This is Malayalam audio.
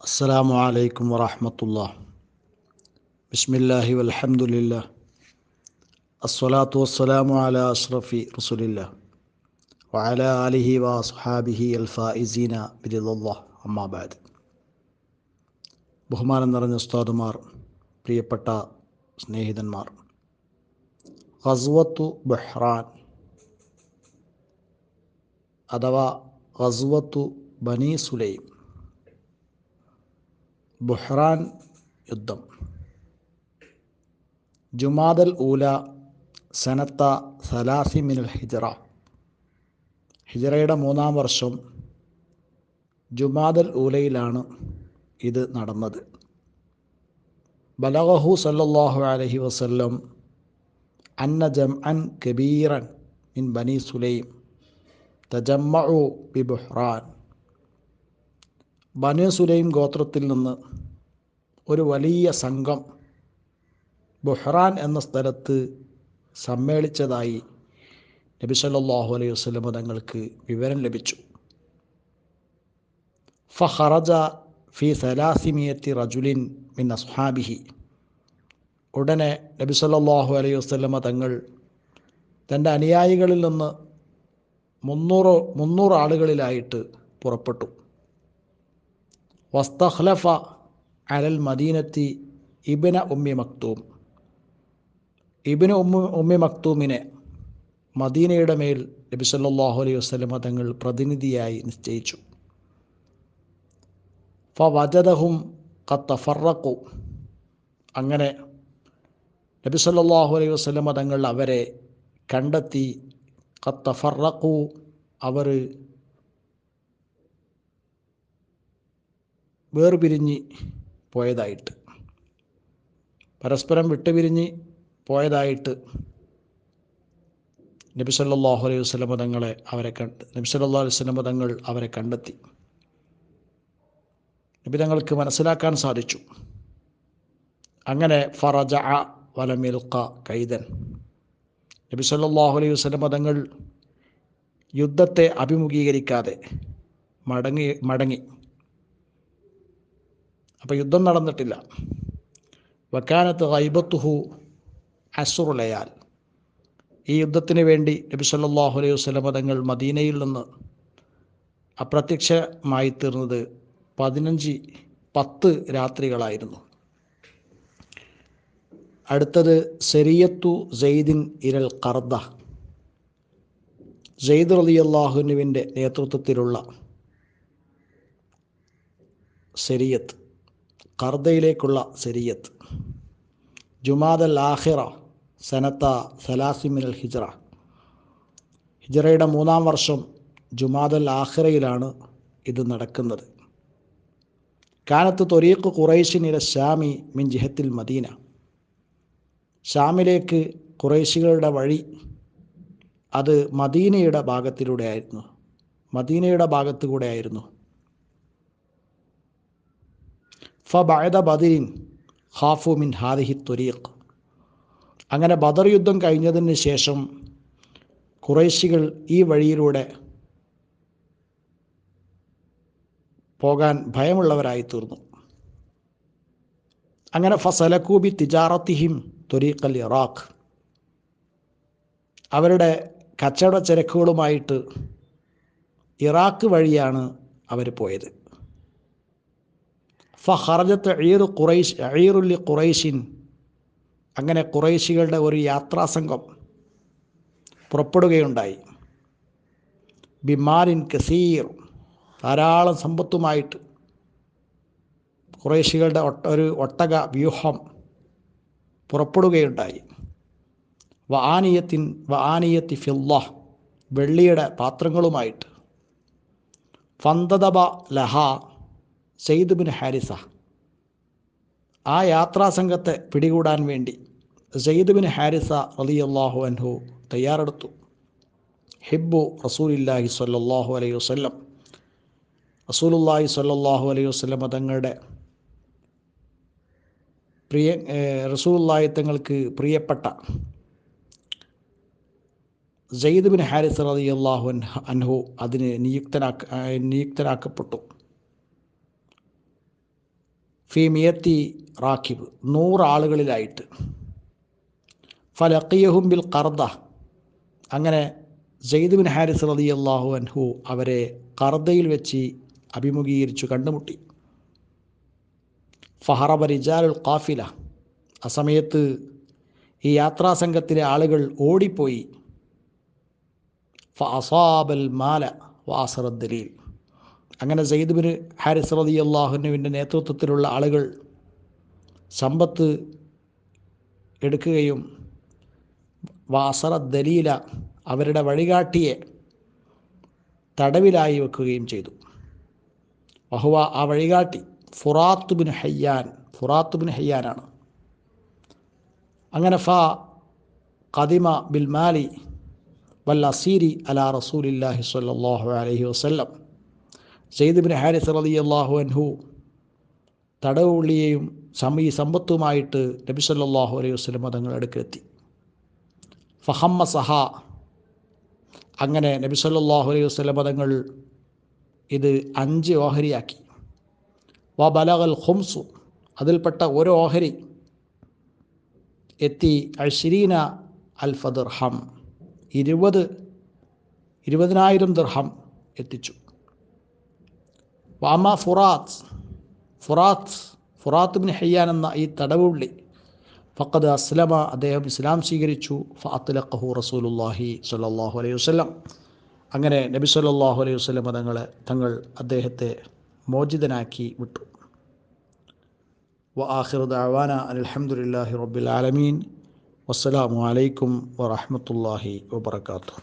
السلام عليكم ورحمة الله بسم الله والحمد لله الصلاة والسلام على أشرف رسول الله وعلى آله وأصحابه الفائزين برضا الله أما بعد ബഹുമാനം നിറഞ്ഞ ഉസ്താദുമാർ പ്രിയപ്പെട്ട സ്നേഹിതന്മാർ ഗസ്വത്തു ബഹ്റാൻ അഥവാ ഗസ്വത്തു ബനി സുലൈം ബുഹ്റാൻ യുദ്ധം. ജുമാദൽ ഊല സനത്ത സലാസി മിനൽ ഹിജറ. ഹിജറയുടെ മൂന്നാം വർഷം ജുമാദൽ ഊലയിലാണ് ഇത് നടന്നത്. ബലഹു സല്ലാഹു അലഹി വസല്ലം അന്ന ജം അൻ കബീറൻ മിൻ ബനി സുലൈം തജമ്മു ബി ബുഹ്റാൻ. ബനു സുലൈം ഗോത്രത്തിൽ നിന്ന് ഒരു വലിയ സംഘം ബുഹ്റാൻ എന്ന സ്ഥലത്ത് സമ്മേളിച്ചതായി നബി സല്ലല്ലാഹു അലൈഹി വസല്ലം തങ്ങൾക്ക് വിവരം ലഭിച്ചു. ഫഹറജ ഫി സലാസിമിയത്തി റജുലിൻ മിൻ അസ്ഹാബിഹി. ഉടനെ നബി സല്ലല്ലാഹു അലൈഹി വസല്ലമ തങ്ങൾ തന്റെ അനുയായികളിൽ നിന്ന് മുന്നൂറ് മുന്നൂറ് ആളുകളിലായിട്ട് പുറപ്പെട്ടു. വസ്തഖ്ലഫ അലൽ മദീനത്തി ഇബിന ഉമ്മി മക്തൂം. ഇബിന് ഉമ്മ ഉമ്മി മക്തൂമിനെ മദീനയുടെ മേൽ നബി സല്ലല്ലാഹു അലൈഹി വസ്ലമ തങ്ങൾ പ്രതിനിധിയായി നിശ്ചയിച്ചു. ഫവജദഹും കത്തഫറക്കു അങ്ങനെ നബി സല്ലല്ലാഹു അലൈഹി വസ്ലമ തങ്ങൾ അവരെ കണ്ടെത്തി. കത്തഫറക്കു അവർ വേർപിരിഞ്ഞ് പോയതായിട്ട്. പരസ്പരം വിട്ടുപിരിഞ്ഞ് പോയതായിട്ട് നബിസല്ലാഹു അലൈഹി വസല്ലമ തങ്ങളെ അവരെ കണ്ട് നബിസല്ലാ അലൈഹി വസല്ലമ തങ്ങൾ അവരെ കണ്ടെത്തി. നബി തങ്ങൾക്ക് മനസ്സിലാക്കാൻ സാധിച്ചു. അങ്ങനെ ഫറജ വലമിൽക്ക കൈതൻ. നബി സല്ലല്ലാഹു അലൈഹി വസല്ലമ തങ്ങൾ യുദ്ധത്തെ അഭിമുഖീകരിക്കാതെ മടങ്ങി മടങ്ങി അപ്പോൾ യുദ്ധം നടന്നിട്ടില്ല. വക്കാനത്ത് ഗൈബത്തുഹു അസുറുലയാൽ ഈ യുദ്ധത്തിന് വേണ്ടി നബി സല്ലാഹു അലൈഹി വസ്ലമ തങ്ങൾ മദീനയിൽ നിന്ന് അപ്രത്യക്ഷമായി തീർന്നത് പതിനഞ്ച് പത്ത് രാത്രികളായിരുന്നു. അടുത്തത് സെരിയത്തു സെയ്ദിൻ ഇരൽ കർദ സെയ്ദ് അലി അള്ളാഹുനുവിന്റെ നേതൃത്വത്തിലുള്ള സെരിയത്ത്. കർദയിലേക്കുള്ള സെരിയത്ത്. ജുമാദൽ ആഹിറ സനത്ത സലാസിമിനൽ ഹിജറ. ഹിജറയുടെ മൂന്നാം വർഷം ജുമാദൽ ആഹിറയിലാണ് ഇത് നടക്കുന്നത്. കാനത്ത് തൊരീഖ് ഖുറൈഷിനില ഷാമി മിൻ ജിഹത്തിൽ മദീന. ഷാമിലേക്ക് കുറേശികളുടെ വഴി അത് മദീനയുടെ ഭാഗത്തിലൂടെ ആയിരുന്നു. മദീനയുടെ ഭാഗത്തു കൂടെ ആയിരുന്നു. ഫബഅദ ബദിരിൻ ഖാഫു മിൻ ഹാദിഹി തുരീഖ് അങ്ങനെ ബദർ യുദ്ധം കഴിഞ്ഞതിന് ശേഷം ഖുറൈശികൾ ഈ വഴിയിലൂടെ പോകാൻ ഭയമുള്ളവരായി തീർന്നു അങ്ങനെ ഫസലക്കൂബി തിജാറത്തിഹിം തുരീഖൽ ഇറാഖ്. അവരുടെ കച്ചവട ചരക്കുകളുമായിട്ട് ഇറാഖ് വഴിയാണ് അവർ പോയത്. ഫഹറജത്ത് ഈറു ഖുറൈഷ് ഈറുല്ലി ഖുറൈഷിൻ അങ്ങനെ ഖുറൈശികളുടെ ഒരു യാത്രാസംഘം പുറപ്പെടുകയുണ്ടായി. ബിമാരിൻ കസീർ ധാരാളം സമ്പത്തുമായിട്ട് കുറേശികളുടെ ഒട്ട ഒരു ഒട്ടക വ്യൂഹം പുറപ്പെടുകയുണ്ടായി. വ ആനിയത്തിൻ വ ആനിയത്തി ഫില്ല വെള്ളിയുടെ പാത്രങ്ങളുമായിട്ട്. ഫന്തദബ ലഹ സെയ്ദ് ബിൻ ഹാരിസ. ആ യാത്രാ സംഘത്തെ പിടികൂടാൻ വേണ്ടി സെയ്ദ് ബിൻ ഹാരിസ റളിയല്ലാഹു അൻഹു തയ്യാറെടുത്തു. ഹിബ്ബു റസൂലില്ലാഹി സ്വല്ലല്ലാഹു അലൈഹി വസല്ലം. റസൂലുല്ലാഹി സ്വല്ലല്ലാഹു അലൈഹി വസല്ലം തങ്ങളുടെ പ്രിയ റസൂലുല്ലാഹി തങ്ങൾക്ക് പ്രിയപ്പെട്ട സെയ്ദ് ബിൻ ഹാരിസ് റളിയല്ലാഹു അൻഹു അതിന് നിയുക്തനാക്ക നിയുക്തനാക്കപ്പെട്ടു. ഫി മിയത്തി റാഖിബ് നൂറാളുകളിലായിട്ട് ഫലക്കിയഹും ബിൽ കർദ അങ്ങനെ സെയ്ദ് ബിൻ ഹാരിസ് റതി അള്ളാഹു അൻഹു അവരെ കർദയിൽ വെച്ച് അഭിമുഖീകരിച്ചു കണ്ടുമുട്ടി. ഫഹറബ റിജാലുൽ കാഫില ആ സമയത്ത് ഈ യാത്രാ സംഘത്തിലെ ആളുകൾ ഓടിപ്പോയി. ഫഅസാബൽ മാല വാസറദ്ദലീൽ അങ്ങനെ സെയ്ദ്ബിന് ഹാരിസ് റതി അള്ളാഹുനുവിന്റെ നേതൃത്വത്തിലുള്ള ആളുകൾ സമ്പത്ത് എടുക്കുകയും വാസറ ദലീല അവരുടെ വഴികാട്ടിയെ തടവിലായി വെക്കുകയും ചെയ്തു. വഹുവ ആ വഴികാട്ടി ഫുറാത്ത് ബിൻ ഹയ്യാൻ ഫുറാത്ത് ബിൻ ഹയ്യാനാണ്. അങ്ങനെ ഫ കദിമ ബിൽ മാലി വൽ അസീരി അല റസൂലില്ലാഹി സ്വല്ലല്ലാഹു അലഹി വസല്ലം സെയ്ദ് ബിൻ ഹാരിസ് അലി അള്ളാഹു അൻഹു തടവുള്ളിയെയും സമീ സമ്പത്തുമായിട്ട് നബി സല്ലാഹു അലൈഹി വസ്ലം തങ്ങൾ അടുക്കെത്തി ഫഹമ്മ സഹ അങ്ങനെ നബി സല്ലാഹു അലൈഹി വസ്ലം തങ്ങൾ ഇത് അഞ്ച് ഓഹരിയാക്കി. വ ബലഗൽ ഹുംസു അതിൽപ്പെട്ട ഒരു ഓഹരി എത്തി അഷിരീന അൽ ദിർഹം ഇരുപത് ഇരുപതിനായിരം ദിർഹം എത്തിച്ചു. വാമ ഫുറാത്ത് ഫുറാത്ത് ഫുറാത്ത് ബിൻ ഹയ്യാൻ എന്ന ഈ തടവുള്ളി. ഫക്കത് അസ്ലമ അദ്ദേഹം ഇസ്ലാം സ്വീകരിച്ചു. ഫഅത്തുലഖഹു റസൂലുല്ലാഹി സല്ലാഹു അലൈഹി വസ്ലം അങ്ങനെ നബി സല്ലാഹു അലൈഹി വസ്ലം തങ്ങൾ തങ്ങൾ അദ്ദേഹത്തെ മോചിതനാക്കി വിട്ടു. വ ആഹിർ ദഅവാന അലഹമുല്ലാഹി റബ്ബിൽ ആലമീൻ. വസ്സലാമു അലൈക്കും വറഹമത്തല്ലാഹി വബർക്കാത്തു